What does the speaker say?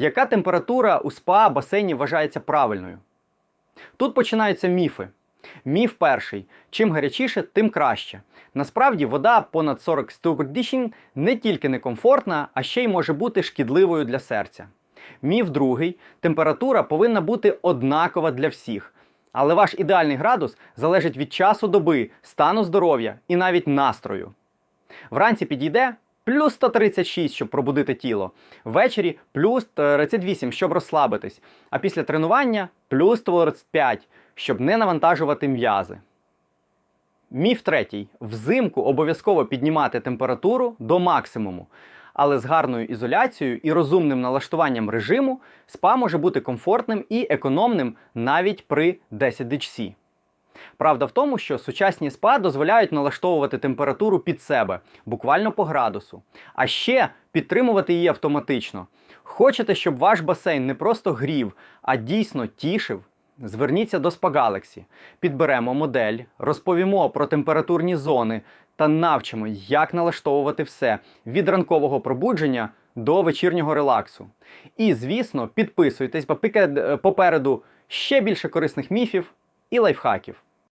Яка температура у спа басейні вважається правильною? Тут починаються міфи. Міф перший: чим гарячіше, тим краще. Насправді, вода понад 40 ступенів не тільки некомфортна, а ще й може бути шкідливою для серця. Міф другий: температура повинна бути однакова для всіх. Але ваш ідеальний градус залежить від часу доби, стану здоров'я і навіть настрою. Вранці підійде плюс 136, щоб пробудити тіло. Ввечері плюс 38, щоб розслабитись. А після тренування плюс 135, щоб не навантажувати м'язи. Міф третій: взимку обов'язково піднімати температуру до максимуму. Але з гарною ізоляцією і розумним налаштуванням режиму спа може бути комфортним і економним навіть при 10 дичсі. Правда в тому, що сучасні спа дозволяють налаштовувати температуру під себе, буквально по градусу, а ще підтримувати її автоматично. Хочете, щоб ваш басейн не просто грів, а дійсно тішив? Зверніться до Spa Galaxy, підберемо модель, розповімо про температурні зони та навчимо, як налаштовувати все від ранкового пробудження до вечірнього релаксу. І, звісно, підписуйтесь, бо попереду ще більше корисних міфів і лайфхаків.